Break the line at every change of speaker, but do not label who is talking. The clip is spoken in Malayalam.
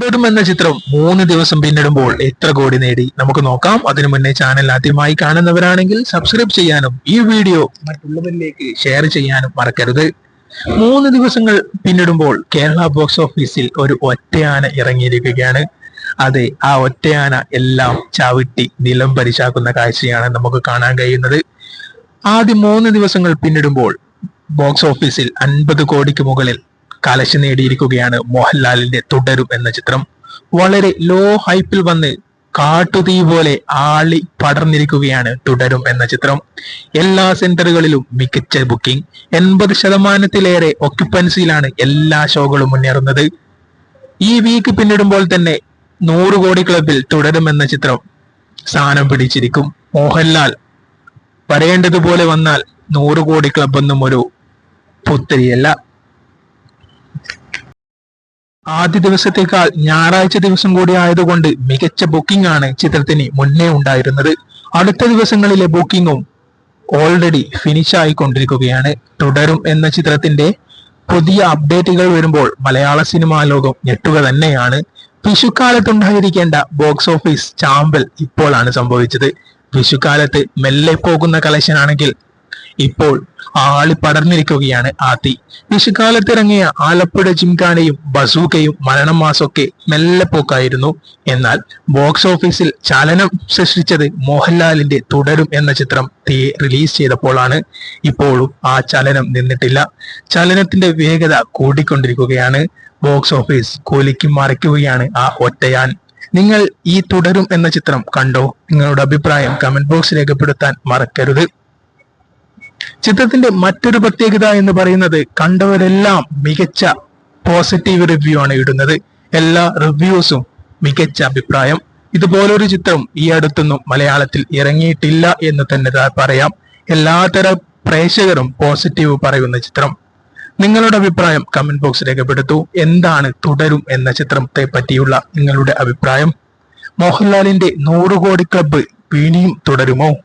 തുടരും എന്ന ചിത്രം മൂന്ന് ദിവസം പിന്നിടുമ്പോൾ എത്ര കോടി നേടി? നമുക്ക് നോക്കാം. അതിനു മുന്നേ ചാനൽ ആദ്യമായി കാണുന്നവരാണെങ്കിൽ സബ്സ്ക്രൈബ് ചെയ്യാനും ഈ വീഡിയോ മറ്റുള്ളവരിലേക്ക് ഷെയർ ചെയ്യാനും മറക്കരുത്. മൂന്ന് ദിവസങ്ങൾ പിന്നിടുമ്പോൾ കേരള ബോക്സ് ഓഫീസിൽ ഒരു ഒറ്റയാന ഇറങ്ങിയിരിക്കുകയാണ്. അതെ ആ ഒറ്റയാന എല്ലാം ചവിട്ടി നിലം പരിശാക്കുന്ന കാഴ്ചയാണ് നമുക്ക് കാണാൻ കഴിയുന്നത്. ആദ്യ മൂന്ന് ദിവസങ്ങൾ പിന്നിടുമ്പോൾ ബോക്സ് ഓഫീസിൽ അൻപത് കോടിക്ക് മുകളിൽ കലശ നേടിയിരിക്കുകയാണ് മോഹൻലാലിന്റെ തുടരും എന്ന ചിത്രം. വളരെ ലോ ഹൈപ്പിൽ വന്ന് കാട്ടുതീ പോലെ ആളി പടർന്നിരിക്കുകയാണ് തുടരും എന്ന ചിത്രം. എല്ലാ സെന്ററുകളിലും മികച്ച ബുക്കിംഗ് എൺപത് ശതമാനത്തിലേറെ ഒക്യുപ്പൻസിയിലാണ് എല്ലാ ഷോകളും മുന്നേറുന്നത്. ഈ വീക്ക് പിന്നിടുമ്പോൾ തന്നെ നൂറ് കോടി ക്ലബിൽ തുടരും എന്ന ചിത്രം സ്ഥാനം പിടിച്ചിരിക്കും. മോഹൻലാൽ പറയേണ്ടതുപോലെ വന്നാൽ നൂറ് കോടി ക്ലബ്ബെന്നും ഒരു പുത്തരിയല്ല. ആദ്യ ദിവസത്തേക്കാൾ ഞായറാഴ്ച ദിവസം കൂടി ആയതുകൊണ്ട് മികച്ച ബുക്കിംഗ് ആണ് ചിത്രത്തിന് മുന്നേ ഉണ്ടായിരുന്നത്. അടുത്ത ദിവസങ്ങളിലെ ബുക്കിംഗും ഓൾറെഡി ഫിനിഷ് ആയിക്കൊണ്ടിരിക്കുകയാണ്. തുടരും എന്ന ചിത്രത്തിന്റെ പുതിയ അപ്ഡേറ്റുകൾ വരുമ്പോൾ മലയാള സിനിമാ ലോകം ഞെട്ടുക തന്നെയാണ്. വിഷുക്കാലത്തുണ്ടായിരിക്കേണ്ട ബോക്സ് ഓഫീസ് ചാമ്പൽ ഇപ്പോഴാണ് സംഭവിച്ചത്. വിഷുക്കാലത്ത് മെല്ലെ പോകുന്ന കളക്ഷൻ ആണെങ്കിൽ ഇപ്പോൾ ആളി പടർന്നിരിക്കുകയാണ് ആ തീ വിഷുകാലത്തിറങ്ങിയ ആലപ്പുഴ ജിംഖാനയും ബസൂക്കയും മരണം മാസമൊക്കെ മെല്ലെ പോക്കായിരുന്നു. എന്നാൽ ബോക്സ് ഓഫീസിൽ ചലനം സൃഷ്ടിച്ചത് മോഹൻലാലിന്റെ തുടരും എന്ന ചിത്രം തീ റിലീസ് ചെയ്തപ്പോഴാണ്. ഇപ്പോഴും ആ ചലനം നിന്നിട്ടില്ല. ചലനത്തിന്റെ വേഗത കൂടിക്കൊണ്ടിരിക്കുകയാണ്. ബോക്സ് ഓഫീസ് കൂലിക്ക് മറിക്കുകയാണ് ആ ഒറ്റയാൻ. നിങ്ങൾ ഈ തുടരും എന്ന ചിത്രം കണ്ടോ? നിങ്ങളുടെ അഭിപ്രായം കമന്റ് ബോക്സ് രേഖപ്പെടുത്താൻ മറക്കരുത്. ചിത്രത്തിന്റെ മറ്റൊരു പ്രത്യേകത എന്ന് പറയുന്നത് കണ്ടവരെല്ലാം മികച്ച പോസിറ്റീവ് റിവ്യൂ ആണ് ഇടുന്നത്. എല്ലാ റിവ്യൂസും മികച്ച അഭിപ്രായം. ഇതുപോലൊരു ചിത്രം ഈ അടുത്തൊന്നും മലയാളത്തിൽ ഇറങ്ങിയിട്ടില്ല എന്ന് തന്നെ പറയാം. എല്ലാതരം പ്രേക്ഷകരും പോസിറ്റീവ് പറയുന്ന ചിത്രം. നിങ്ങളുടെ അഭിപ്രായം കമന്റ് ബോക്സ് രേഖപ്പെടുത്തൂ. എന്താണ് തുടരും എന്ന ചിത്രത്തെ പറ്റിയുള്ള നിങ്ങളുടെ അഭിപ്രായം. മോഹൻലാലിന്റെ നൂറ് കോടി ക്ലബ്ബ് ഇനിയും തുടരുമോ?